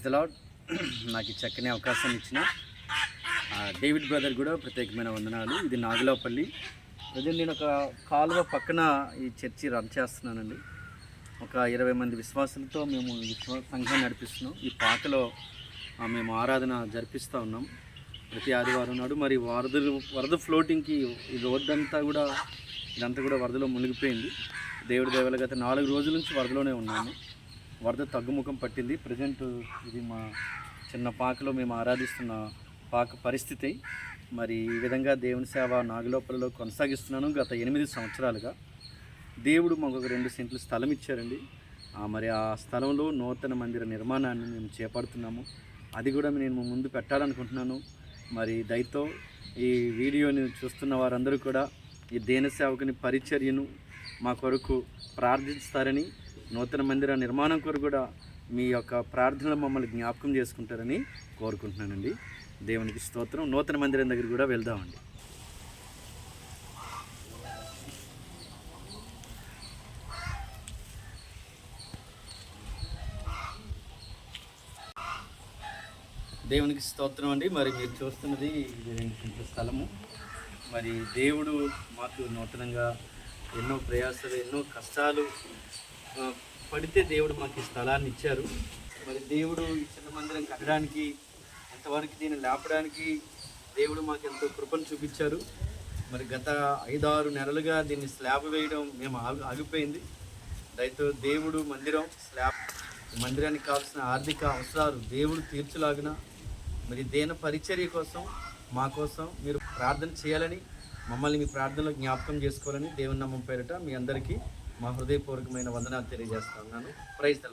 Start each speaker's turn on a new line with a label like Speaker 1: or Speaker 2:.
Speaker 1: Praise the lord నాకు చక్కని అవకాశం ఇచ్చిన ఆ, డేవిడ్ బ్రదర్ కూడా ప్రత్యేకమైన వందనాలు. ఇది నాగులపల్లి. ప్రజెంట్ నేను ఒక కాలువ పక్కన ఈ చర్చి రన్ చేస్తున్నానండి. ఒక ఇరవై మంది విశ్వాసులతో మేము విశ్వాస సంఘం నడిపిస్తున్నాం. ఈ పాకలో మేము ఆరాధన జరిపిస్తూ ఉన్నాం. ప్రతి ఆదివారం నాడు మరి వరదలు వరద ఫ్లోటింగ్కి ఈ రోడ్డంతా కూడా ఇదంతా కూడా వరదలో మునిగిపోయింది. దేవుడి దేవుల గత నాలుగు రోజుల నుంచి వరదలోనే ఉన్నాము. వరద తగ్గుముఖం పట్టింది. ప్రజెంట్ ఇది మా చిన్న పాకలో మేము ఆరాధిస్తున్న పాక పరిస్థితి. మరి ఈ విధంగా దేవుని సేవ నాగలోపలలో కొనసాగిస్తున్నాను గత ఎనిమిది సంవత్సరాలుగా. దేవుడు మాకు ఒక రెండు సెంట్లు స్థలం ఇచ్చారండి. ఆ, మరి ఆ స్థలంలో నూతన మందిర నిర్మాణాన్ని మేము చేపడుతున్నాము. అది కూడా నేను ముందు పెట్టాలనుకుంటున్నాను. మరి దయతో ఈ వీడియోని చూస్తున్న వారందరూ కూడా ఈ దేన సేవకుని పరిచర్యను మా కొరకు ప్రార్థిస్తారని నూతన మందిర నిర్మాణం కొరకు కూడా మీ యొక్క ప్రార్థనలు మమ్మల్ని జ్ఞాపకం చేసుకుంటారని కోరుకుంటున్నానండి. దేవునికి స్తోత్రం. నూతన మందిరం దగ్గర కూడా వెళ్దామండి. దేవునికి స్తోత్రం అండి. మరి మీరు చూస్తున్నది ఇది స్థలము. మరి దేవుడు మాకు నూతనంగా ఎన్నో ప్రయాసాలు ఎన్నో కష్టాలు పడితే దేవుడు మాకు ఈ స్థలాన్ని ఇచ్చారు. మరి దేవుడు ఈ చిన్న మందిరం కట్టడానికి ఎంతవరకు దీన్ని లేపడానికి దేవుడు మాకు ఎంతో కృపను చూపించారు. మరి గత ఐదారు నెలలుగా దీన్ని స్లాబ్ వేయడం మేము ఆగి ఆగిపోయింది. దయతో దేవుడు మందిరం స్లాబ్ మందిరానికి కావాల్సిన ఆర్థిక అవసరాలు దేవుడు తీర్చులాగిన మరి దేన పరిచర్య కోసం మా కోసం మీరు ప్రార్థన చేయాలని మమ్మల్ని మీ ప్రార్థనలో జ్ఞాపకం చేసుకోవాలని దేవుని నమ్మం పేరిట మీ అందరికీ మా హృదయపూర్వకమైన వందనాలు తెలియజేస్తున్నాను ప్రైజ్ ద